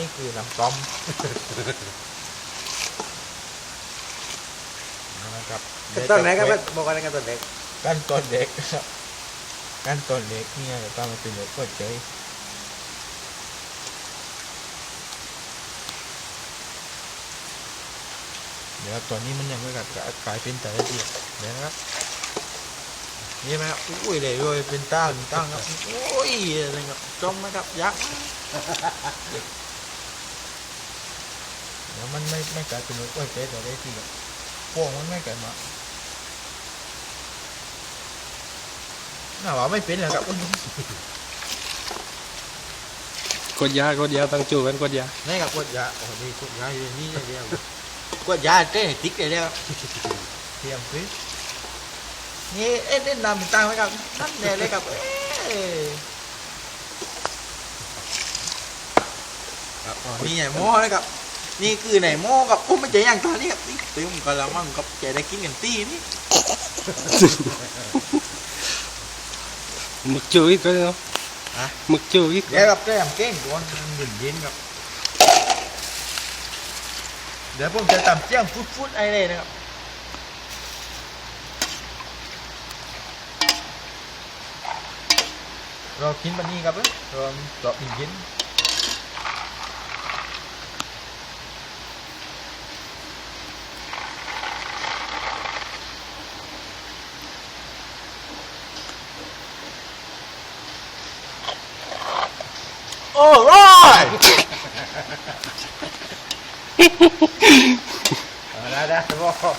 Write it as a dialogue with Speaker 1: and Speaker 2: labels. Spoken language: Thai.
Speaker 1: นี่คือน้ำต้มนะครับ
Speaker 2: ขั้นตอนไหนครับบอกอะไรขั้นตอนไหน
Speaker 1: ขั้นตอนเด็กครับขั้นตอนเด็กเนี่ยจะต้องมาเป็นเด็กก็เจยเดี๋ยวตอนนี้มันยังไม่กัดกลายเป็นแต่ละทีเดี๋ยวนะครับนี่ไหมครับอุ้ยเลยเลยเป็นตั้งตั้งครับอุ้ยอะไรครับจมไหมครับยักษ์ เดี๋ยวมันไม่ไม่กลายเป็นเด็กก็เจยแต่ละทีครับพวกมันไม่เกิดมาน่าว่าไม่เป็นเลยครับ
Speaker 3: กดยากดยาตั้งจูกันกดยา
Speaker 1: นี่ครับกดยาโอ้นี่กดยาอยู่นี่เดียวกดยาเต้นติ๊กเลยเดียวเตรียมฟิสนี่เอ๊ะเล่นนำตังไหมครับนั่นแน่เลยครับเอ๊ะครับอ๋อนี่ไงหม้อนะครับ นี่คือไหนหม้อกับโอ้ไม่ใช่อย่างตอนนี้ครับนี่เติมกะละมังกับจะได้กินกันตีนี่
Speaker 3: หมึกจูอีกก็เนาะ
Speaker 1: ฮะ
Speaker 3: หมึกจูอีก
Speaker 1: เดี๋ยวกับแก้มเก้งก่อนมันเย็นๆครับ เดี๋ยวผมจะตำเจียงฟุดๆไอ้เลยนะครับ เรากินแบบนี้ครับเอ้ยเราตอบเย็นโอ้ร้อยเอาละได้บอก